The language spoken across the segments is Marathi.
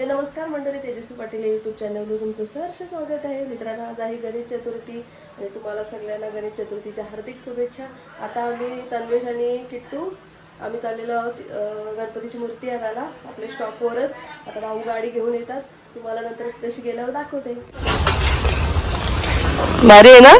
हे नमस्कार मंडळी तेजस्वी पाटील यूट्यूब चॅनलवर तुमचं सहर्ष स्वागत आहे. मित्रांनो आज आहे गणेश चतुर्थी आणि तुम्हाला सगळ्यांना गणेश चतुर्थीच्या हार्दिक शुभेच्छा. आता आम्ही तन्वेश आणि किट्टू आम्ही चाललेलो आहोत गणपतीची मूर्ती आणायला आपल्या स्टॉपवरच आता भाऊ गाडी घेऊन येतात. तुम्हाला नंतर तशी गेल्यावर दाखवते. भारी आहे ना?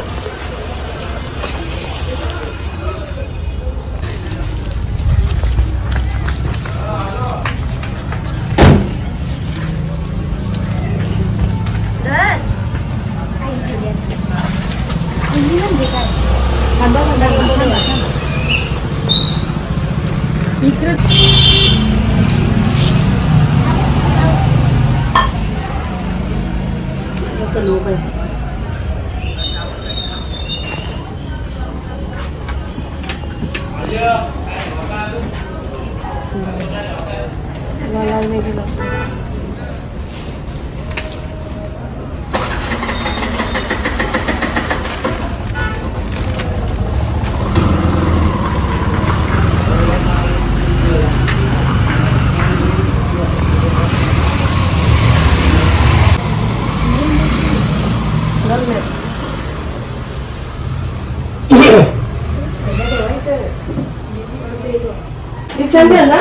Talukan. Wala na yung छान आहे ना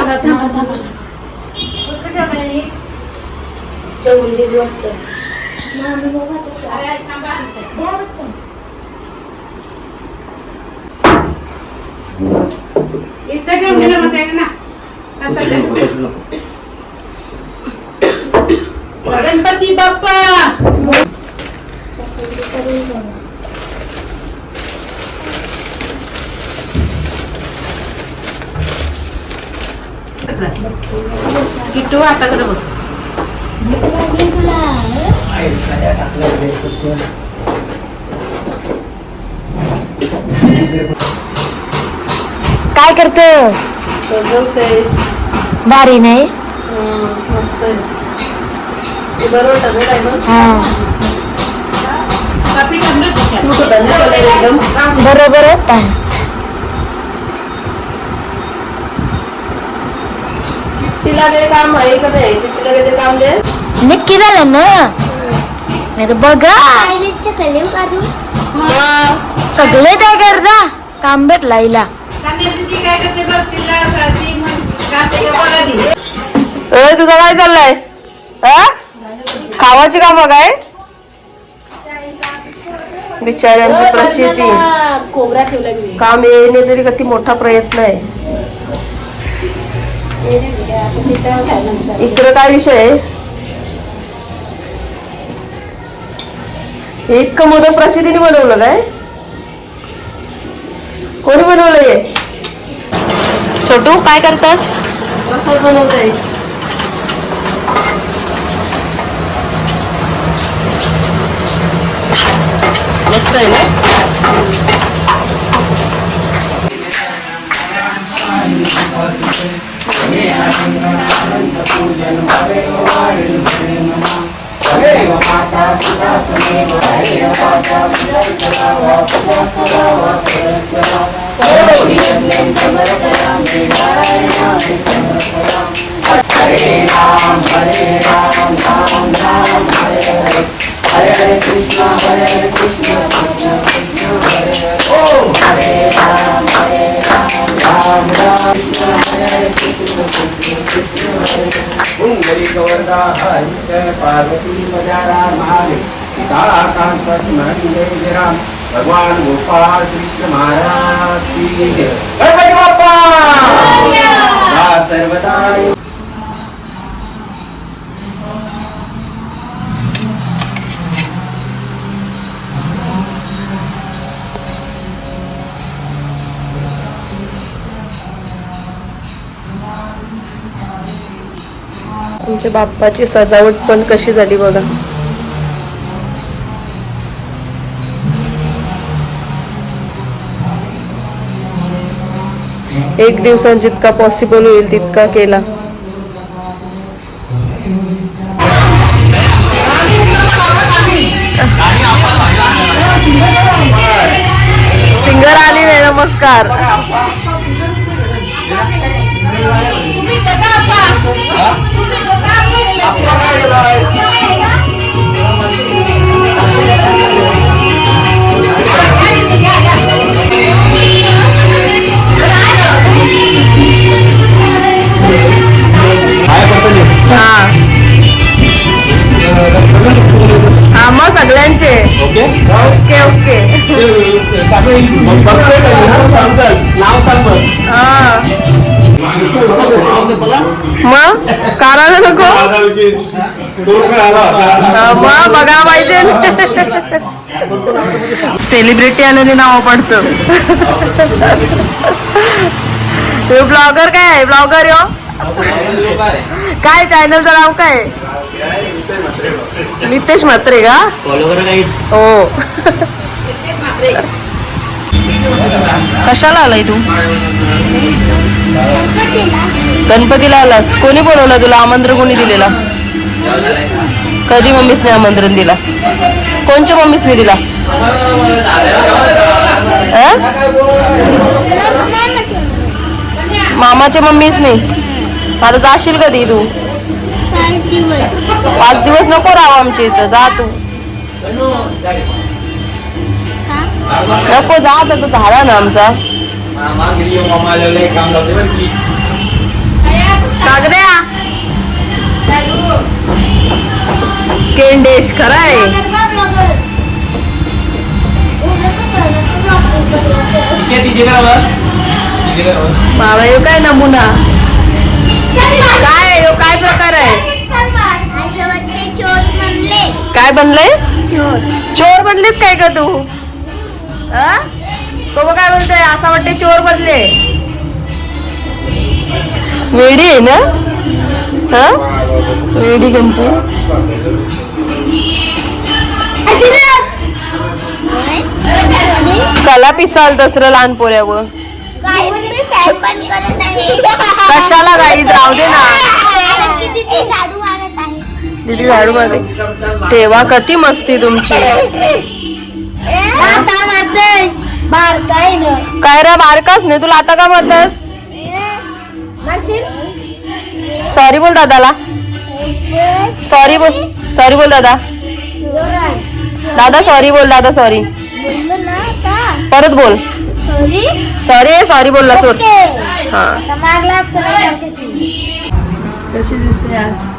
इथं घेऊन गेलं मग जाईल ना हा, सध्या. गणपती बाप्पा किट्टू आता कर बघ काय करत सजवते भारी नाही मस्त आहे ते बरं वाटतं ना टायगर हा कापी टाकलं त्याच्यात. सूट होता ना? कलर एकदम बरोबर तिला काम आहे का नाही? तिला काही काम दे नक्की झालं ना? नाही तर बघा. सगळे काय करता काम भेटला हिला तुझा काय चाललंय? हा खावाची काम काय? बिचारी आमची प्रचिती. कोबरा ठेवला की काम येणे तरी किती मोठा प्रयत्न आहे. इकडं काय विषय आहे? इतकं मोदक प्रचितीने बनवलं काय? कोणी बनवलंय हे? छोटू काय करतास? कसं बनवलंय मस्त आहे ना? हरे राम हरे राम राम हरे हरे कृष्ण हरे कृष्ण हरे ओ हरे हरे राम हरे कृष्ण कृष्ण कृष्ण हरे ओम हरि गोवर्धा हरि पार्वती बजारा महारे कालाकांत स्मरण राम भगवान गोपाल कृष्ण महाराज तुमच्या बाप्पाची सजावट पण कशी झाली बघा. एक दिवसात जितका पॉसिबल होईल तितका केला. सिंगर आली नाही नमस्कार. नाव सगळ्यांचे. ओके. Okay okay. हा. मग? करायला नको? हा, मग बघा पाहिजे. सेलिब्रिटी आलेली नाव पडचं ब्लॉगर काय आहे? ब्लॉगर यो? काय? चॅनलचं नाव काय? नितेश म्हात्रे का? हो. कशाला आलाय तू? गणपतीला आलास. कोणी बोलवलं तुला आमंत्रण कोणी दिलेला? कधी मम्मीसने आमंत्रण दिला? कोणच्या मम्मीसने दिला? मामाच्या मम्मीसने? आता जाशील कधी तू? पाच दिवस नको राहू आमच्या इथं जा तू. नको जा आता तो झाला ना आमचा. केंडेश खराय. आहे बाबा यो काय नमुना? काय यो काय प्रकार आहे? काय बनलंय? चोर. बनलीस काय का तू? हा? तो काय बोलतोय असं वाटते चोर बनले. वेडी आहे ना? हा वेडी कंची कला पिसाल दसरं लहान पोऱ्यावर कशाला गाईज? राहू दे ना. दिदी झाडू मध्ये ठेवा कती मस्ती तुमची. काय रे बारकास नाही? तुला आता का म्हणतस सॉरी बोल दादाला. सॉरी बोल सॉरी बोल दादा. दादा सॉरी बोल दादा सॉरी परत बोल. सॉरी सॉरी बोलला सोड. हा. कशी दिसते आज?